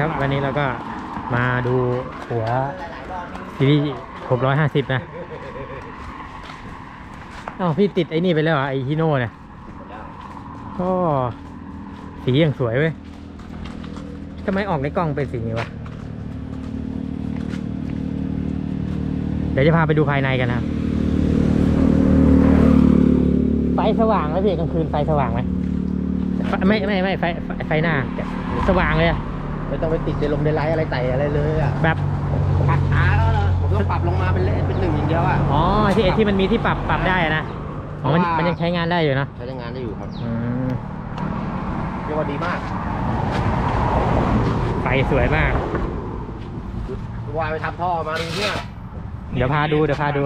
ครับ วันนี้เราก็มาดูหัวซีรีส์หกร้อยห้าสิบนะอ้าวพี่ติดไอ้นี่ไปแล้วเหรอไอฮิโน่เนี่ยก็สีอย่างสวยเว้ยทำไมออกในกล้องเป็นสีนี้วะ เดี๋ยวจะพาไปดูภายในกันนะครับไฟสว่างไหมพี่กลางคืนไฟสว่างไหมไม่ไม่ไม่ไฟไฟไฟหน้าสว่างเลยอะ ไม่ต้องไปติดในลมในไลท์อะไรใส่อะไรเลยอะแบบ ปัดขาแล้วนะผมต้องปรับลงมาเป็นเลเป็นหนึ่งอย่างเดียวอะ อ๋อที่ไอ้ที่มันมีที่ปรับปรับได้อะนะอ๋อมันเพราะว่ามัมันยังใช้งานได้อยู่เนอะใช้งานได้อยู่ครับอืมเรียกว่าดีมากไฟสวยมาก วายไปทำท่อมาดูเนี่ยเดี๋ยวพาดูเดี๋ยวพาดู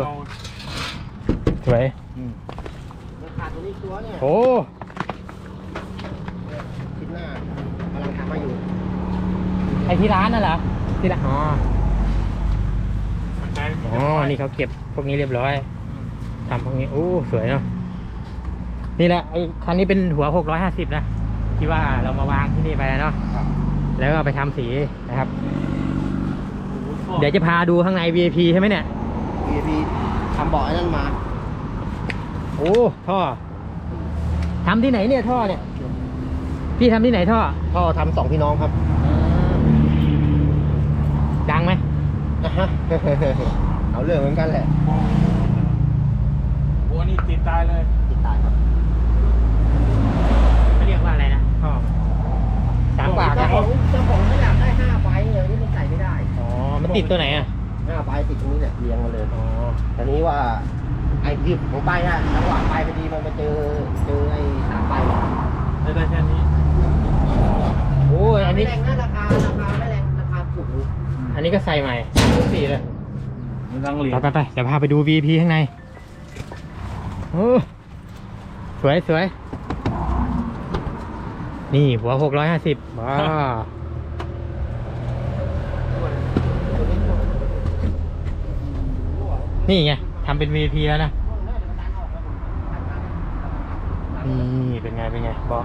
สวยมันขาดตัวนี้อีกตัวเนี่ย โอ้ ชิ้นหน้ากำลังทำมาอยู่ ไอ ที่ร้านน่ะเหรอที่ร้านอ๋ออ๋อนี่เขาเก็บพวกนี้เรียบร้อยทำพวกนี้โอ้สวยเนาะนี่แหละไอคันนี้เป็นหัวหกร้อยห้าสิบนะที่ว่าเรามาวางที่นี่ไปแล้วเนาะครับแล้วก็ไปทำสีนะครับ เดี๋ยวจะพาดูข้างใน VIP ใช่ไหมเนี่ย VIP ทำเบาะไอ้นั่นมา โอ้ท่อทำที่ไหนเนี่ยท่อเนี่ย พี่ทำที่ไหนท่อ ท่อทำสองพี่น้องครับ ดังไหมนะฮะ เอาเรื่องเหมือนกันแหละโอ้นี่ติดตายเลยติดตายครับเขาเรียกว่าอะไรนะท่อสามปากเจ้านะของเจ้าของเขาอยากได้ห้าใบเลยนี่มันใส่ไม่ได้อ๋อมันติดตัวไหนอะห้าใบติดตรงนี้เนี่ยเรียงมาเลยอ๋อตอนนี้ว่าไอ้ที่ผมไปอะจังหวะไปพอดีมันไปเจอเจอไอ้สามใบ ได้ได้แค่นี้โอ้ยอันนี้ไม่แรงนะราคาราคาไม่แรงราคาถูก อยู่อันนี้ก็ใส่ใหม่ทุกสีเลยมันตั้งเหรียไปญไปไปเดี๋ยวพาไปดู VIP ข้างในโอ้สวยสวยนี่หัวหกร้อยห้าสิบว้านี่ไงทำเป็น VIP แล้วนะ นี่เป็นไง เป็นไงเบาะ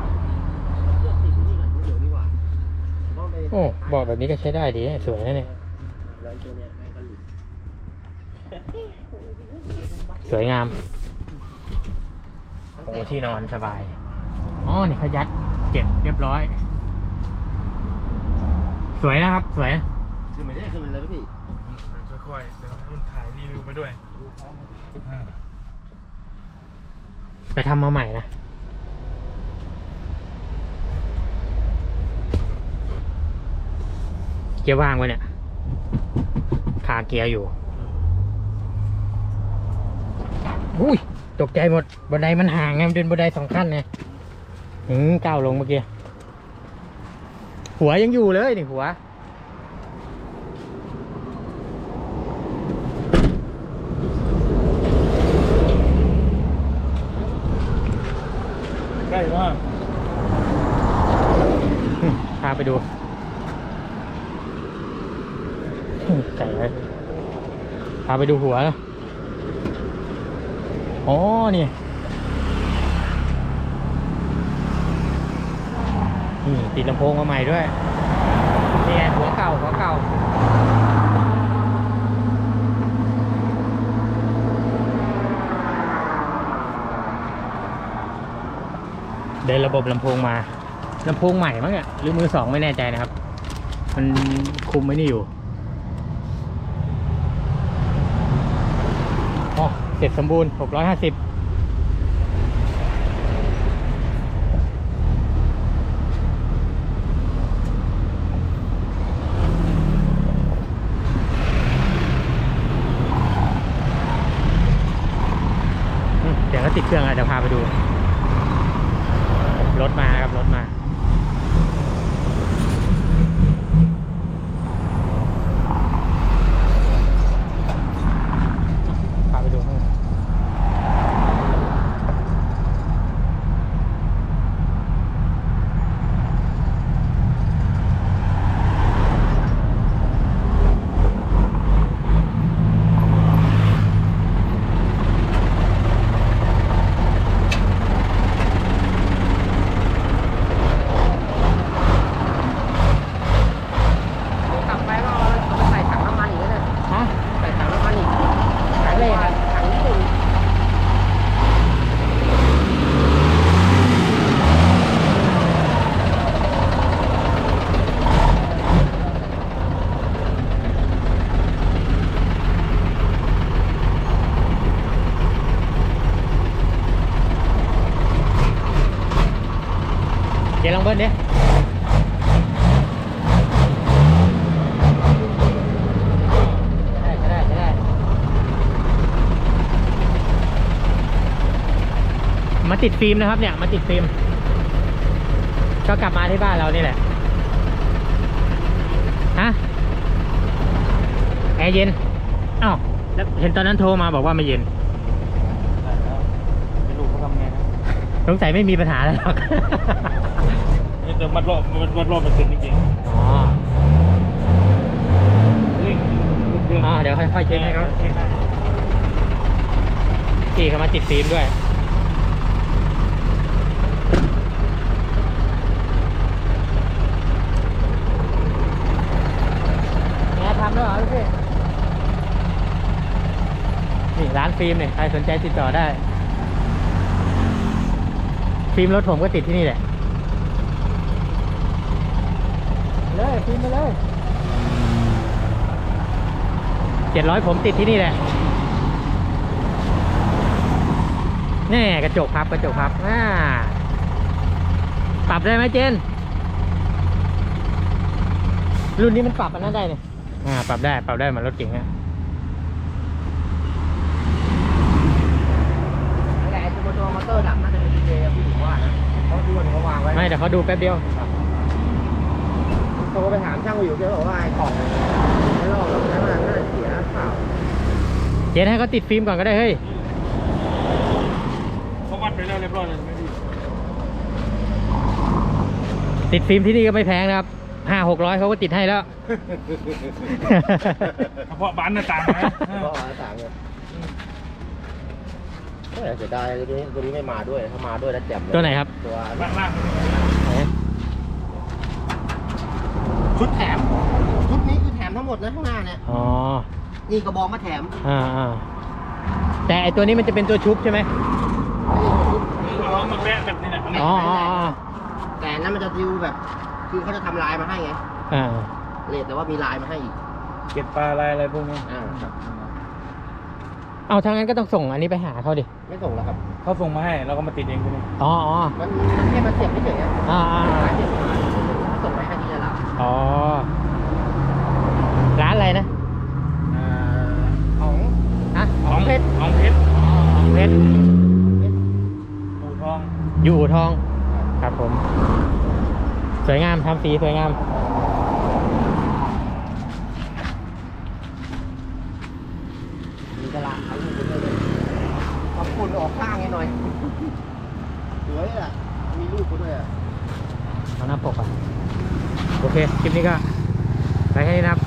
โอ้เบาะแบบนี้ก็ใช้ได้ดีนะสวยนะเนี่ย สวยงามโอ้ที่นอนสบาย อ๋อ นี่เขายัดเก็บเรียบร้อย สวยนะครับ สวย คือไม่ได้คือมันเลยพี่ค่อยๆเดี๋ยวให้มันถ่ายรีวิวไปด้วยอ่าไปทำมาใหม่นะเกียร์ว่างไว้เนี่ยขาเกียร์อยู่อุ้ยตกใจหมดบันไดมันห่างไงมันเป็นบันไดสองขั้นไงหืมก้าวลงเมื่อกี้หัวยังอยู่เลยนี่หัวใกล้มากอืมพาไปดูอืมไก่เลยพาไปดูหัวนะอ๋อ นี่ นี่ ติดลำโพงมาใหม่ด้วย นี่ไงหัวเก่า หัวเก่าเดินระบบลำโพงมาลำโพงใหม่มั้งอะหรือมือสองไม่แน่ใจนะครับ มันคุมไว้นี่อยู่อ๋อ เสร็จสมบูรณ์หกร้อยห้าสิบเดี๋ยวก็ติดเครื่องอะเดี๋ยวพาไป มาติดฟิล์มนะครับ เนี่ยมาติดฟิล์มก็กลับมาที่บ้านเรานี่แหละฮะแอร์เย็นอ้าวแล้วเห็นตอนนั้นโทรมาบอกว่าไม่เย็นไม่รู้เขาทำไงนะสงสัยไม่มีปัญหาแล้วหรอกนี่แต่มัดรอบมัดมัดรอบเป็นเซนจริงอ๋อๆเร่งเครื่องอ่าเดี๋ยวค่อยๆเช็คให้เขาเช็คให้ขี่เขามาติดฟิล์มด้วย งานทำด้วยเหรอพี่นี่ร้าน ฟิล์มเนี่ยใครสนใจติดต่อได้ ฟิล์มรถผมก็ติดที่นี่แหละ เลยฟิล์มไปเลยเจ็ดร้อยผมติดที่นี่แหละแน่กระจกพับกระจกพับอ่าปรับได้ไหมเจน รุ่นนี้มันปรับอันนั้นได้เนี่ยอ่า ปรับได้ ปรับได้มือนรถเก๋งอะ นั่นแหละไอ้ ตัวตัวมอเตอร์ดับน่าจะเป็นดีเจพี่ถึงว่านะเขาดูว่าเขาวางไว้ไม่เดี๋ยวเขาดูแป๊บเดียวโทรไปถามช่างอยู่แกบอกว่าไอ้กล่องไม่รอบแล้วนะมันน่าจะเสียเปล่าเจนให้เขาติดฟิล์มก่อนก็ได้เฮ้ยเขาวัดไปแล้วเรียบร้อยเลยไม่ดีติดฟิล์มที่นี่ก็ไม่แพงนะครับห้าหกร้อยเขาก็ติดให้แล้วเฉพาะบ้านหน้าต่างนะก็หาต่างเลย เฮ้ยเสียดายตัวนี้ตัวนี้ไม่มาด้วย ถ้ามาด้วยแล้วแจ่มเลยตัวไหนครับ ตัวล่างล่างชุดแถม ชุดนี้คือแถมทั้งหมดนะข้างหน้าเนี่ย อ๋อ นี่กระบอกมาแถมอ่าอ่าแต่ไอตัวนี้มันจะเป็นตัวชุบใช่ไหมนี่เอามาแปะแบบนี้แหละอ๋ออ๋ออ๋อแต่อันนั้นมันจะดิวแบบ คือเขาจะทำลายมาให้ไงอ่า เลทแต่ว่ามีลายมาให้อีก เก็บปลาอะไรอะไรพวกนี้อ่าครับ เอาทางนั้นก็ต้องส่งอันนี้ไปหาเขาดิ ไม่ส่งแล้วครับ เขาส่งมาให้เราก็มาติดเองที่นี่อ๋ออ๋อมันมันแค่มาเสียบเฉยๆอะอ่าอ่าอ่าเสียบมาส่งไปให้ที่จะรับอ๋อ ร้านอะไรนะ อ่าของฮะของเพชรของเพชรของเพชร ปูทอง อยู่อู่ทอง ครับผม สวยงามทำสีสวยงามมีกระลาเอาลูกไปด้วยเลยขอบคุณออกข้างให้หน่อย สวยอะ มีลูกไปด้วยอะเอาหน้าปกอะ โอเค คลิปนี้ก็ไปแค่นี้นะครับ